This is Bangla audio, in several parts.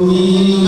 Amen.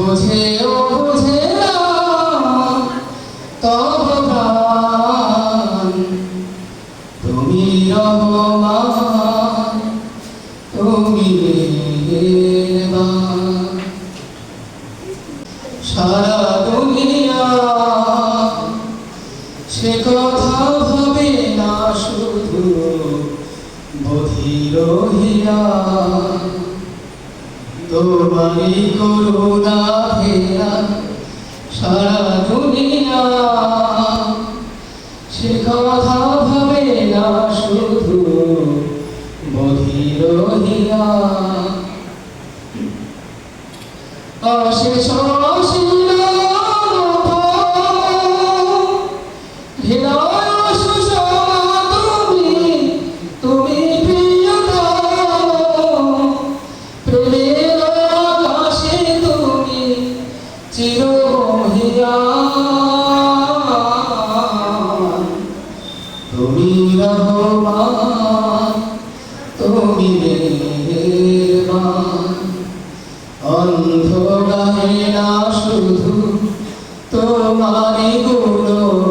বুঝেও বুঝে তব তুমি রহমান, তুমি সারা দুনিয়া, সে কথা ভাবে না শুধু বধির হিয়া। সারা দুনিয়া। সে কথা ভাবে না শুধু বধির হিয়া অশেষ তুমি রহমান তুমি মেহরবান। অন্ধকারে না শুধু তোমারি গুণ।